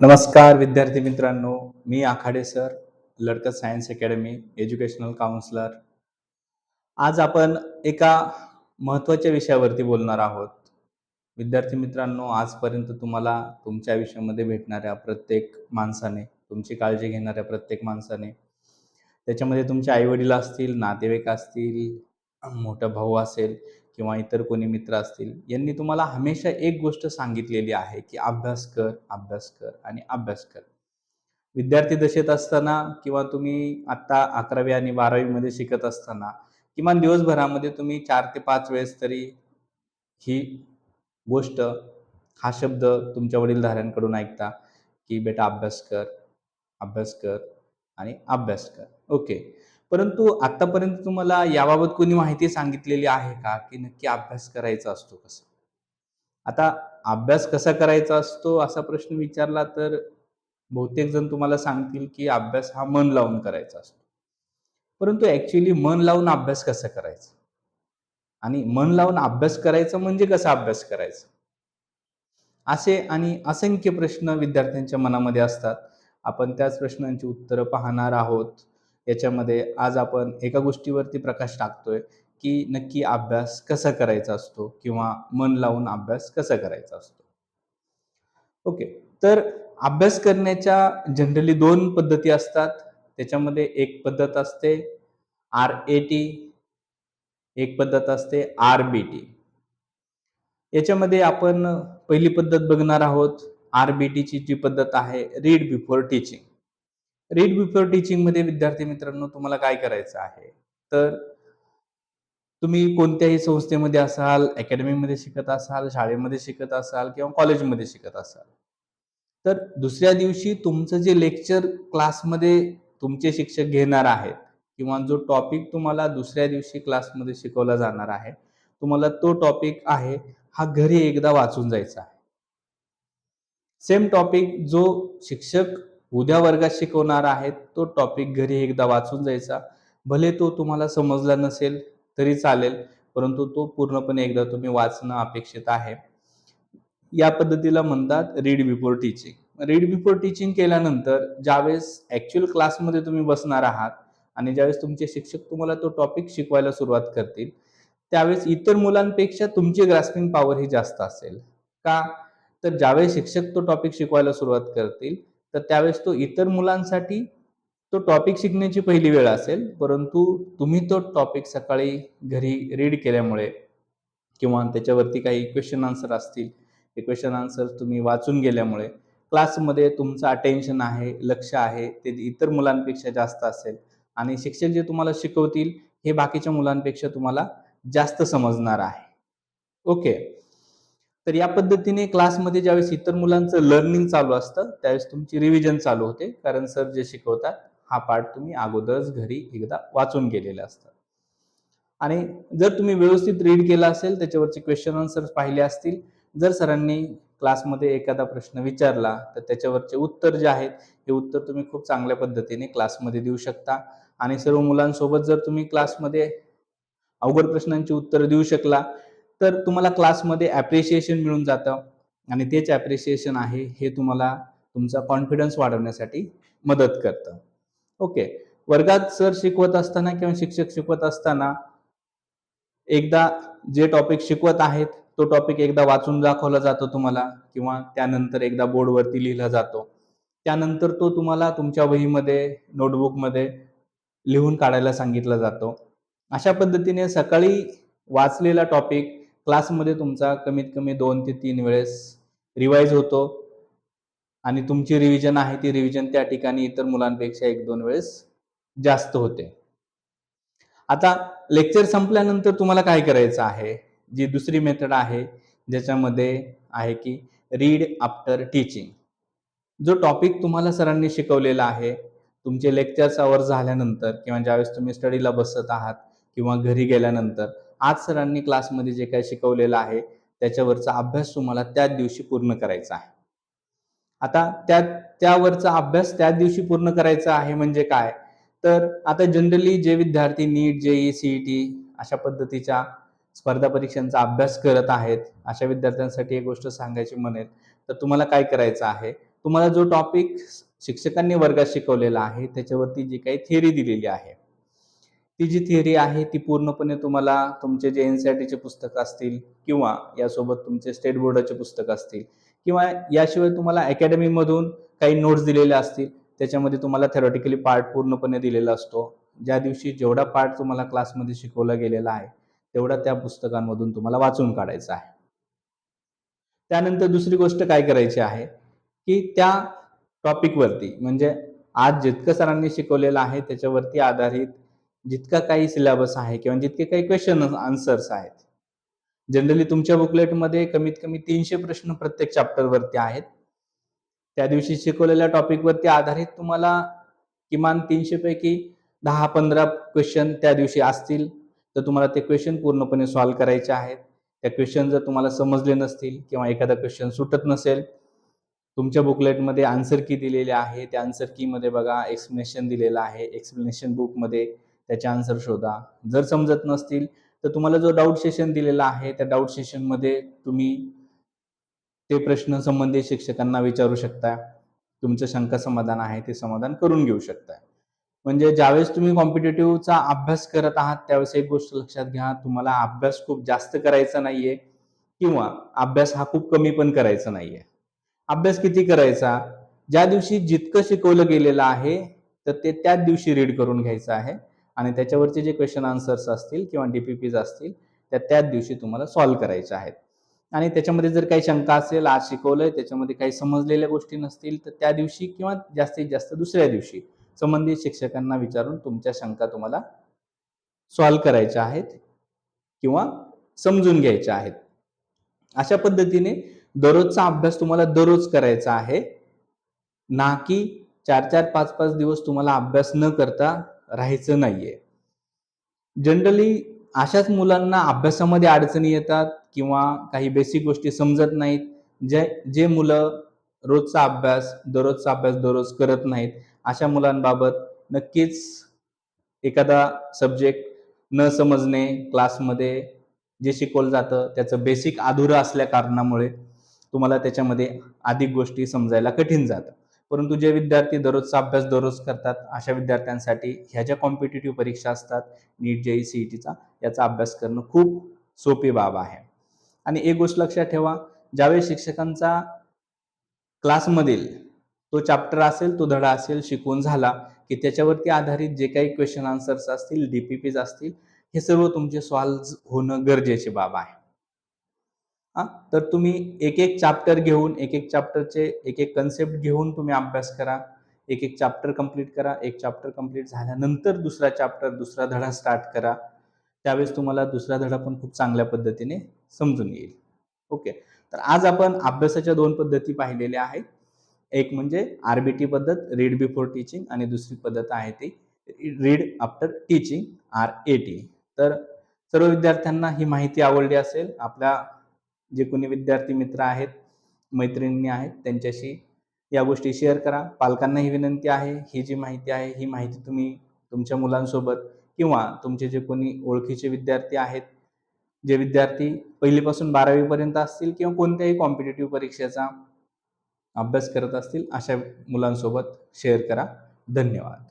नमस्कार विद्यार्थी मित्रांनो मी Akhade sir Ladkat science academy educational counsellor. आज आपण एका महत्त्वाच्या विषयावरती बोलणार आहोत. विद्यार्थी मित्रांनो आजपर्यंत तुम्हाला तुमच्या आयुष्यामध्ये भेटणाऱ्या प्रत्येक माणसाने तुमची काळजी घेणाऱ्या प्रत्येक माणसाने त्याच्यामध्ये तुमचे आईवडील असतील नातेवाईक असतील मोठा भाऊ असेल किंवा इतर कोणी मित्र असतील यांनी तुम्हाला हमेशा एक गोष्ट सांगितलेली आहे की अभ्यास कर अभ्यास कर आणि अभ्यास कर. विद्यार्थी दशेत असताना किंवा तुम्ही आत्ता अकरावी आणि बारावीमध्ये शिकत असताना किमान दिवसभरामध्ये तुम्ही चार ते पाच वेळेस तरी ही गोष्ट हा शब्द तुमच्या वडीलधाऱ्यांकडून ऐकता की बेटा अभ्यास कर अभ्यास कर आणि अभ्यास कर. ओके. परंतु आतापर्यंत तुम्हाला याबाबत कोणी माहिती सांगितलेली आहे का? की नक्की अभ्यास करायचा असतो कसा? आता अभ्यास कसा करायचा असतो असा प्रश्न विचारला तर बहुतेक जण तुम्हाला सांगतील की अभ्यास हा मन लावून करायचा असतो. परंतु ऍक्च्युली मन लावून अभ्यास कसा करायचा? आणि मन लावून अभ्यास करायचा म्हणजे कसा अभ्यास करायचा? असे आणि असंख्य प्रश्न विद्यार्थ्यांच्या मनामध्ये असतात. आपण त्याच प्रश्नांची उत्तरं पाहणार आहोत. याच्यामध्ये आज आपण एका गोष्टीवरती प्रकाश टाकतोय की नक्की अभ्यास कसा करायचा असतो किंवा मन लावून अभ्यास कसा करायचा असतो. ओके तर अभ्यास करण्याच्या जनरली दोन पद्धती असतात. त्याच्यामध्ये एक पद्धत असते आर ए टी एक पद्धत असते आर बी टी याच्यामध्ये आपण पहिली पद्धत बघणार आहोत. आर बी टीची जी पद्धत आहे read before teaching read before टीचिंगमध्ये विद्यार्थी मित्रांनो तुम्हाला काय करायचं आहे? तर तुम्ही कोणत्याही संस्थेमध्ये असाल अकॅडमीमध्ये शिकत असाल शाळेमध्ये शिकत असाल किंवा कॉलेजमध्ये शिकत असाल. तर दुसऱ्या दिवशी तुमचं जे लेक्चर क्लासमध्ये तुमचे शिक्षक घेणार आहेत किंवा जो टॉपिक तुम्हाला दुसऱ्या दिवशी क्लासमध्ये शिकवला जाणार आहे तुम्हाला तो टॉपिक आहे हा घरी एकदा वाचून जायचा आहे. सेम टॉपिक जो शिक्षक उद्या वर्गात शिकवणार आहेत तो टॉपिक घरी एकदा वाचून जायचा. भले तो तुम्हाला समजला नसेल तरी चालेल परंतु तो पूर्णपणे एकदा तुम्ही वाचणं अपेक्षित आहे. या पद्धतीला म्हणतात read before teaching read before teaching केल्यानंतर ज्यावेळेस ऍक्च्युअल क्लासमध्ये तुम्ही बसणार आहात आणि ज्यावेळेस तुमचे शिक्षक तुम्हाला तो टॉपिक शिकवायला सुरुवात करतील त्यावेळेस इतर मुलांपेक्षा तुमची ग्रास्पिंग पॉवर ही जास्त असेल. का? तर ज्यावेळेस शिक्षक तो टॉपिक शिकवायला सुरुवात करतील तर त्यावेळेस तो इतर मुलांसाठी तो टॉपिक शिकण्याची पहिली वेळ असेल परंतु तुम्ही तो टॉपिक सकाळी घरी रीड केल्यामुळे किंवा त्याच्यावरती काही क्वेश्चन आन्सर असतील ते क्वेश्चन आन्सर तुम्ही वाचून गेल्यामुळे क्लासमध्ये तुमचं अटेन्शन आहे लक्ष आहे ते इतर मुलांपेक्षा जास्त असेल आणि शिक्षक जे तुम्हाला शिकवतील हे बाकीच्या मुलांपेक्षा तुम्हाला जास्त समजणार आहे. ओके तर या पद्धतीने क्लासमध्ये ज्यावेळेस इतर मुलांचं लर्निंग चालू असतं त्यावेळेस तुमची रिव्हिजन चालू होते. कारण सर जे शिकवतात हा पार्ट तुम्ही अगोदरच घरी एकदा वाचून गेलेले असतात आणि जर तुम्ही व्यवस्थित रीड केला असेल त्याच्यावरचे क्वेश्चन आन्सर पाहिले असतील जर सरांनी क्लासमध्ये एखादा प्रश्न विचारला तर त्याच्यावरचे उत्तर जे आहेत हे उत्तर तुम्ही खूप चांगल्या पद्धतीने क्लासमध्ये देऊ शकता. आणि सर्व मुलांसोबत जर तुम्ही क्लासमध्ये अवघड प्रश्नांची उत्तर देऊ शकला तर तुम्हाला क्लासमध्ये ॲप्रिशिएशन मिळून जातं. आणि तेच ॲप्रिशिएशन आहे हे तुम्हाला तुमचा कॉन्फिडन्स वाढवण्यासाठी मदत करतं. ओके वर्गात सर शिकवत असताना किंवा शिक्षक शिकवत असताना एकदा जे टॉपिक शिकवत आहेत तो टॉपिक एकदा वाचून दाखवला जातो तुम्हाला किंवा त्यानंतर एकदा बोर्डवरती लिहिला जातो. त्यानंतर तो तुम्हाला तुमच्या वहीमध्ये नोटबुकमध्ये लिहून काढायला सांगितला जातो. अशा पद्धतीने सकाळी वाचलेला टॉपिक क्लासमध्ये तुमचा कमीत कमी दोन ते तीन वेळेस रिवाईज होतो. आणि तुमची रिव्हिजन आहे ती रिव्हिजन त्या ठिकाणी इतर मुलांपेक्षा एक दोन वेळेस जास्त होते. आता लेक्चर संपल्यानंतर तुम्हाला काय करायचं आहे? जी दुसरी मेथड आहे ज्याच्यामध्ये आहे की रीड आफ्टर टीचिंग जो टॉपिक तुम्हाला सरांनी शिकवलेला आहे तुमचे लेक्चर्स आवर झाल्यानंतर किंवा ज्यावेळेस तुम्ही स्टडीला बसत आहात किंवा घरी गेल्यानंतर आज सरांनी क्लासमध्ये जे काही शिकवलेलं आहे त्याच्यावरचा अभ्यास तुम्हाला त्याच दिवशी पूर्ण करायचा आहे. आता त्या त्यावरचा अभ्यास त्याच दिवशी पूर्ण करायचा आहे म्हणजे काय? तर आता जनरली जे विद्यार्थी नीट जेई सीईटी अशा पद्धतीच्या स्पर्धा परीक्षांचा अभ्यास करत आहेत अशा विद्यार्थ्यांसाठी एक गोष्ट सांगायची म्हणेल तर तुम्हाला काय करायचं आहे? तुम्हाला जो टॉपिक शिक्षकांनी वर्गात शिकवलेला आहे त्याच्यावरती जी काही थिअरी दिलेली आहे ती जी थिअरी आहे ती पूर्णपणे तुम्हाला तुमचे जे एन सी आर टीचे पुस्तकं असतील किंवा यासोबत तुमचे स्टेट बोर्डाचे पुस्तकं असतील किंवा याशिवाय तुम्हाला अकॅडमीमधून काही नोट्स दिलेल्या असतील त्याच्यामध्ये तुम्हाला थेरॉटिकली पार्ट पूर्णपणे दिलेला असतो. ज्या दिवशी जेवढा पार्ट तुम्हाला क्लासमध्ये शिकवला गेलेला आहे तेवढा त्या पुस्तकांमधून तुम्हाला वाचून काढायचा आहे. त्यानंतर दुसरी गोष्ट काय करायची आहे की त्या टॉपिकवरती म्हणजे आज जितकं सरांनी शिकवलेलं आहे त्याच्यावरती आधारित जितका काही सिलेबस आहे किंवा जितके काही क्वेश्चन आन्सर्स आहेत जनरली तुमच्या बुकलेटमध्ये कमीत कमी तीनशे प्रश्न प्रत्येक चॅप्टरवरती आहेत. त्या दिवशी शिकवलेल्या टॉपिकवरती आधारित तुम्हाला किमान तीनशे पैकी दहा पंधरा क्वेश्चन त्या दिवशी असतील. तर तुम्हाला ते क्वेश्चन पूर्णपणे सॉल्व्ह करायचे आहेत. त्या क्वेश्चन जर तुम्हाला समजले नसतील किंवा एखादा क्वेश्चन सुटत नसेल तुमच्या बुकलेटमध्ये आन्सर की दिलेले आहे. त्या आन्सर कीमध्ये बघा एक्सप्लेनेशन दिलेलं आहे. एक्सप्लेनेशन बुकमध्ये त्याचे आन्सर शोधा. जर समजत नसतील तर तुम्हाला जो डाऊट सेशन दिलेला आहे त्या डाऊट सेशनमध्ये तुम्ही ते प्रश्न संबंधित शिक्षकांना विचारू शकता. तुमचं शंका समाधान आहे ते समाधान करून घेऊ शकता. म्हणजे ज्यावेळेस तुम्ही कॉम्पिटेटिव्हचा अभ्यास करत आहात त्यावेळेस एक गोष्ट लक्षात घ्या तुम्हाला अभ्यास खूप जास्त करायचा नाहीये किंवा अभ्यास हा खूप कमी पण करायचा नाहीये. अभ्यास किती करायचा? ज्या दिवशी जितकं शिकवलं गेलेलं आहे तर ते त्याच दिवशी रीड करून घ्यायचं आहे. आणि त्याच्यावरचे जे क्वेश्चन आन्सर्स असतील किंवा डी पी पीज असतील त्या त्याच दिवशी तुम्हाला सॉल्व्ह करायच्या आहेत. आणि त्याच्यामध्ये जर काही शंका असेल आज शिकवलंय त्याच्यामध्ये काही समजलेल्या गोष्टी नसतील तर त्या दिवशी किंवा जास्तीत जास्त दुसऱ्या दिवशी संबंधित शिक्षकांना विचारून तुमच्या शंका तुम्हाला सॉल्व्ह करायच्या आहेत किंवा समजून घ्यायच्या आहेत. अशा पद्धतीने दररोजचा अभ्यास तुम्हाला दररोज करायचा आहे. ना की चार चार पाच पाच दिवस तुम्हाला अभ्यास न करता राहायचं नाहीये. जनरली अशाच मुलांना अभ्यासामध्ये अडचणी येतात किंवा काही बेसिक गोष्टी समजत नाहीत जे जे मुलं रोजचा अभ्यास दररोजचा अभ्यास दररोज करत नाहीत अशा मुलांबाबत नक्कीच एखादा सब्जेक्ट न समजणे क्लासमध्ये जे शिकवलं जातं त्याचं बेसिक अधुरं असल्या कारणामुळे तुम्हाला त्याच्यामध्ये अधिक गोष्टी समजायला कठीण जातं. परंतु जे विद्यार्थी दररोजचा अभ्यास दररोज करतात अशा विद्यार्थ्यांसाठी ह्या ज्या कॉम्पिटेटिव्ह परीक्षा असतात नीट जेई सीईटीचा याचा अभ्यास करणं खूप सोपी बाब आहे. आणि एक गोष्ट लक्षात ठेवा ज्यावेळेस शिक्षकांचा क्लासमधील तो चॅप्टर असेल तो धडा असेल शिकवून झाला की त्याच्यावरती आधारित जे काही क्वेश्चन आन्सर्स असतील डीपीपीज असतील हे सर्व तुमचे सॉल्व्ह होणं गरजेचे बाब आहे. हा? तर तुम्ही एक एक चॅप्टर घेऊन एक एक चॅप्टरचे एक एक कन्सेप्ट घेऊन तुम्ही अभ्यास करा. एक एक चॅप्टर कंप्लीट करा. एक चॅप्टर कंप्लीट झाल्यानंतर दुसरा चॅप्टर दुसरा धडा स्टार्ट करा. त्यावेळेस तुम्हाला दुसरा धडा पण खूप चांगल्या पद्धतीने समजून येईल. ओके तर आज आपण अभ्यासाच्या दोन पद्धती पाहिलेल्या आहेत. एक म्हणजे आरबीटी पद्धत रीड बिफोर टीचिंग आणि दुसरी पद्धत आहे ती read after teaching R A T तर सर्व विद्यार्थ्यांना ही माहिती आवडली असेल आपल्या जे कोणी विद्यार्थी मित्र आहेत मैत्रिणी आहेत त्यांच्याशी या गोष्टी शेअर करा. पालकांना ही विनंती आहे ही जी माहिती आहे ही माहिती तुम्ही तुमच्या मुलांसोबत किंवा तुमचे जे कोणी ओळखीचे विद्यार्थी आहेत जे विद्यार्थी पहिलीपासून बारावीपर्यंत असतील किंवा कोणत्याही कॉम्पिटेटिव्ह परीक्षेचा अभ्यास करत असतील अशा मुलांसोबत शेअर करा. धन्यवाद.